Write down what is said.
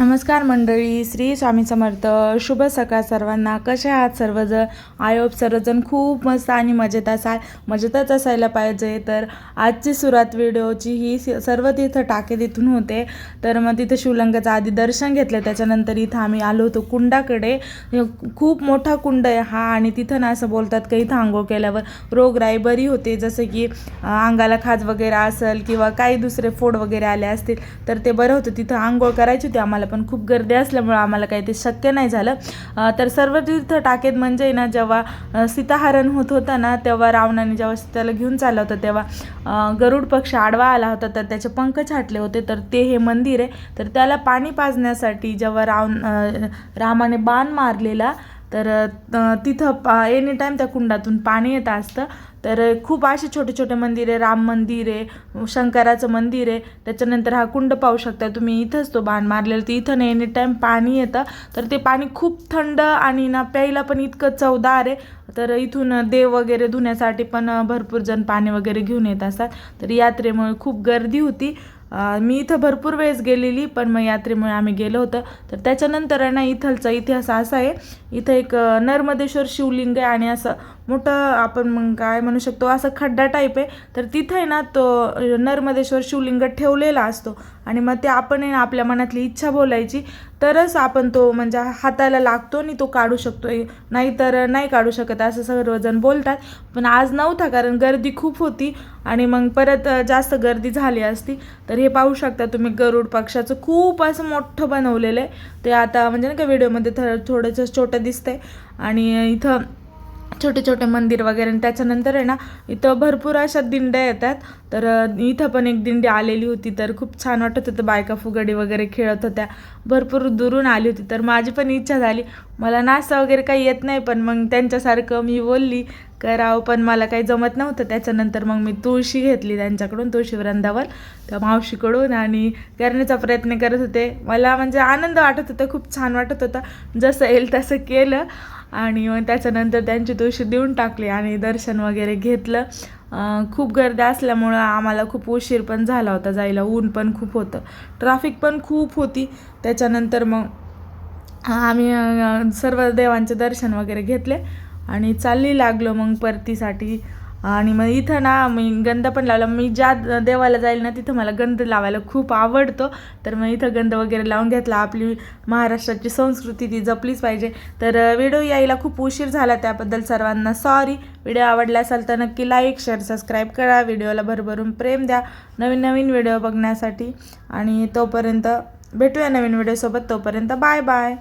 नमस्कार मंडळी श्री स्वामी समर्थ. शुभ सकाळ सर्वांना. कसे आहात सर्वजण? आयोप सर्वजण खूप मस्त आणि मजेत असाल. मजेतच असायला पाहिजे. तर आजची सुरुवात व्हिडिओची ही स- सर्व तिथं टाके तिथून होते. तर मग तिथं शिवलिंगाचं आधी दर्शन घेतलं. त्याच्यानंतर इथं आम्ही आलो होतो कुंडाकडे. खूप मोठा कुंड आहे हा आणि तिथं ना असं बोलतात की इथं आंघोळ केल्यावर रोगराई बरी होते. जसं की अंगाला खाज वगैरे असेल किंवा काही दुसरे फोड वगैरे आले असतील तर ते बरं होतं. तिथं आंघोळ करायची होती आम्हाला. पण खूप गर्दी असल्यामुळं आम्हाला काही ते शक्य नाही झालं. तर सर्व तीर्थ टाकेत म्हणजे ना जेव्हा सीताहरण होत होतं ना तेव्हा रावणाने जेव्हा सीताला घेऊन चालला होता तेव्हा गरुड पक्ष आडवा आला होता तर त्याचे पंख छाटले होते तर ते हे मंदिर आहे. तर त्याला पाणी पाजण्यासाठी जेव्हा रावण रामाने बाण मारलेला तर तिथं पा एनी टाईम त्या कुंडातून पाणी येत असतं. तर खूप असे छोटे छोटे मंदिर आहे राम मंदिर आहे शंकराचं मंदिर आहे. त्याच्यानंतर हा कुंड पाहू शकता तुम्ही इथंच तो बाण मारलेला तर इथं एनी टाईम पाणी येतं. तर ते पाणी खूप थंड आणि ना प्यायला पण इतकं चवदार आहे. तर इथून देव वगैरे धुण्यासाठी पण भरपूर जण पाणी वगैरे घेऊन येत असतात. तर यात्रेमुळे खूप गर्दी होती. मी इथं भरपूर वेळेस गेलेली पण मग यात्रेमुळे आम्ही गेलो होतं. तर त्याच्यानंतर आहे ना इथलचा इतिहास असा आहे. इथं एक नर्मदेश्वर शिवलिंग आहे आणि असं मोठं आपण मग काय म्हणू शकतो असं खड्डा टाईप आहे. तर तिथं आहे ना तो नर्मदेश्वर शिवलिंग ठेवलेला असतो. आणि मग ते आपण आहे ना आपल्या मनातली इच्छा बोलायची. तरच आपण तो म्हणजे हाताला लागतो आणि तो काढू शकतो नाहीतर नाही काढू शकत असं सर्वजण बोलतात. पण आज नव्हता कारण गर्दी खूप होती आणि मग परत जास्त गर्दी झाली असती. तर हे पाहू शकता तुम्ही गरुड पक्षाचं खूप असं मोठं बनवलेलं आहे. ते आता म्हणजे नाही का व्हिडिओमध्ये थर थोडंसं छोटं दिसतंय. आणि इथं छोटे छोटे मंदिर वगैरे आणि त्याच्यानंतर आहे ना इथं भरपूर अशा दिंड्या येतात. तर इथं पण एक दिंडी आलेली होती तर खूप छान वाटत होतं. बायका फुगडी वगैरे खेळत होत्या. भरपूर दुरून आली होती तर माझी पण इच्छा झाली. मला नाश्ता वगैरे काही येत नाही पण मग त्यांच्यासारखं मी बोलली करावं पण मला काही जमत नव्हतं. त्याच्यानंतर मग मी तुळशी घेतली त्यांच्याकडून तुळशी वृंदावर त्या मावशीकडून आणि करण्याचा प्रयत्न करत होते. मला म्हणजे आनंद वाटत होता खूप छान वाटत होता. जसं येईल तसं केलं. आणि मग त्याच्यानंतर त्यांची तुळशी देऊन टाकली आणि दर्शन वगैरे घेतलं. खूप गर्दी असल्यामुळं आम्हाला खूप उशीर पण झाला होता जायला ऊन पण खूप होतं. ट्रॅफिक पण खूप होती. त्याच्यानंतर मग आम्ही सर्व देवांचे दर्शन वगैरे घेतले आणि चालली लागलो मग परतीसाठी. आणि मग इथं ना मी गंध पण लावला. मी ज्या देवाला जाईल ना तिथं मला गंध लावायला खूप आवडतो. तर मग इथं गंध वगैरे लावून घेतला. आपली महाराष्ट्राची संस्कृती ती जपलीच पाहिजे. तर व्हिडिओ यायला खूप उशीर झाला त्याबद्दल सर्वांना सॉरी व्हिडिओ आवडला असेल तर नक्की लाईक शेअर सबस्क्राईब करा. व्हिडिओला भरभरून प्रेम द्या. नवीन नवीन व्हिडिओ बघण्यासाठी. आणि तोपर्यंत भेटूया नवीन व्हिडिओसोबत. तोपर्यंत बाय बाय